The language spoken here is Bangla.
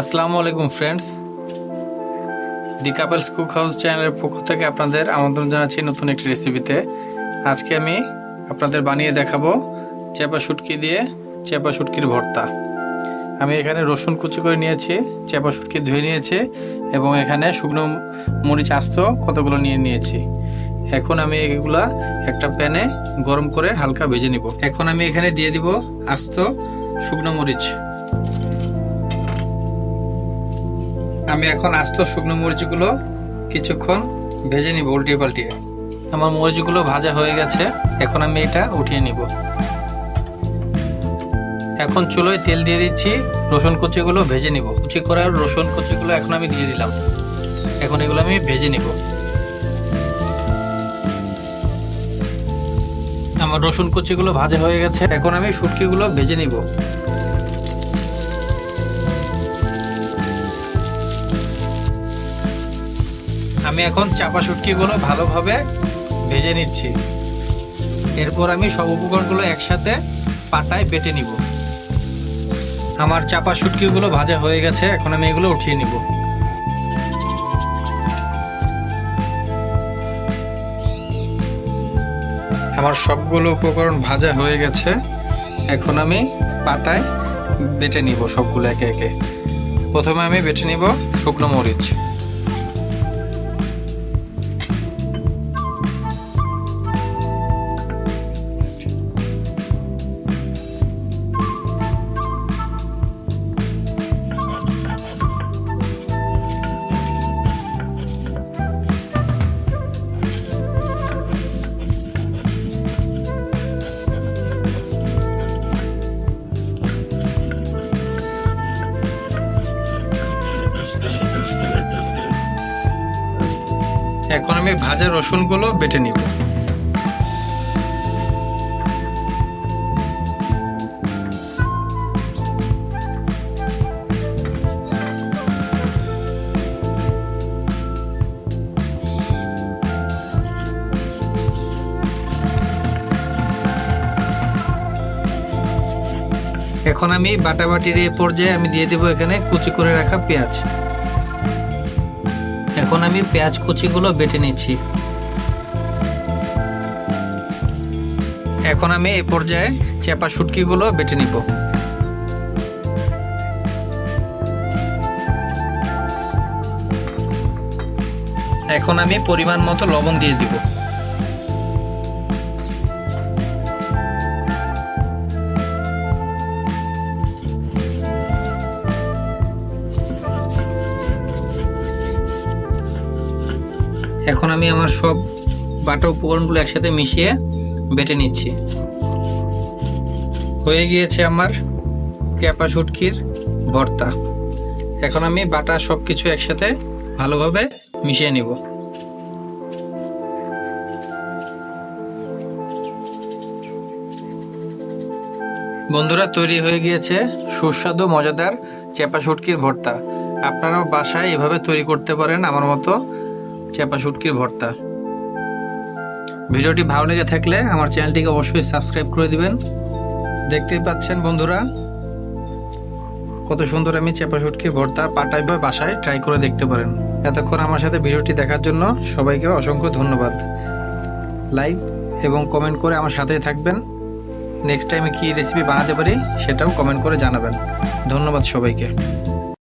আসসালামু আলাইকুম friends the couples cook house চ্যানেলের পক্ষ থেকে আপনাদের আমন্ত্রণ জানাচ্ছি নতুন একটি রেসিপিতে আজকে আমি আপনাদের বানিয়ে দেখাবো চেপা শুটকি দিয়ে চেপা শুটকির ভর্তা। আমি এখানে রসুন কুচি করে নিয়েছি, চেপা শুটকি ধুয়ে নিয়েছি এবং এখানে শুকনো মরিচ আস্ত কতগুলো নিয়ে নিয়েছি। এখন আমি এগুলা একটা প্যানে গরম করে হালকা ভেজে নিব। এখন আমি এখানে দিয়ে দিব আস্ত শুকনো মরিচ। আমি এখন আস্ত শুকনো মরিচগুলো কিছুক্ষণ ভেজে নিব উল্টিয়ে পাল্টিয়ে। আমার মরিচগুলো ভাজা হয়ে গেছে, এখন আমি এটা উঠিয়ে নিব। এখন চুলোয় তেল দিয়ে দিচ্ছি, রসুন কুচিগুলো ভেজে নিব। কুচি করার রসুন কুচিগুলো এখন আমি দিয়ে দিলাম। এখন এগুলো আমি ভেজে নিব। আমার রসুন কুচিগুলো ভাজা হয়ে গেছে, এখন আমি শুটকিগুলো ভেজে নিব। আমি এখন চাপা শুটকিগুলো ভালোভাবে ভেজে নিচ্ছি। এরপর আমি সব উপকরণগুলো একসাথে পাটায় বেটে নিব। আমার চাপা শুটকিগুলো ভাজা হয়ে গেছে, এখন আমি এগুলো উঠিয়ে নিব। আমার সবগুলো উপকরণ ভাজা হয়ে গেছে, এখন আমি পাটায় বেটে নিব সবগুলো একে একে। প্রথমে আমি বেটে নিব শুকনো মরিচ। এখন আমি ভাজা রসুনগুলো বেটে নিব। এখন আমি বাটাবাটির এ পর্যায়ে আমি দিয়ে দেবো এখানে কুচি করে রাখা পেঁয়াজ। এখন আমি পেঁয়াজ কুচিগুলো বেটে নিচ্ছি। এখন আমি এই পর্যায়ে চেপা শুটকিগুলো বেটে নিব। এখন আমি পরিমাণ মতো লবণ দিয়ে দিব। এখন আমি আমার সব বাটা উপকরণগুলো একসাথে মিশিয়ে বেটে নিচ্ছি। হয়ে গিয়েছে আমার ক্যাপা শুটকির ভর্তা। এখন আমি বাটা সব কিছু একসাথে ভালোভাবে মিশিয়ে নিব। বন্ধুরা, তৈরি হয়ে গিয়েছে সুস্বাদু, মজাদার চেপা শুটকির ভর্তা। আপনারাও বাসায় এভাবে তৈরি করতে পারেন আমার মতো চেপা শুটকির ভর্তা। ভিডিওটি ভালো লেগে থাকলে আমার চ্যানেলটিকে অবশ্যই সাবস্ক্রাইব করে দিবেন। দেখতেই পাচ্ছেন বন্ধুরা, কত সুন্দর আমি চেপা শুটকির ভর্তা পাটাই বা বাসায় ট্রাই করে দেখতে পারেন। এতক্ষণ আমার সাথে ভিডিওটি দেখার জন্য সবাইকে অসংখ্য ধন্যবাদ। লাইক এবং কমেন্ট করে আমার সাথেই থাকবেন। নেক্সট টাইমে কী রেসিপি বানাতে পারি সেটাও কমেন্ট করে জানাবেন। ধন্যবাদ সবাইকে।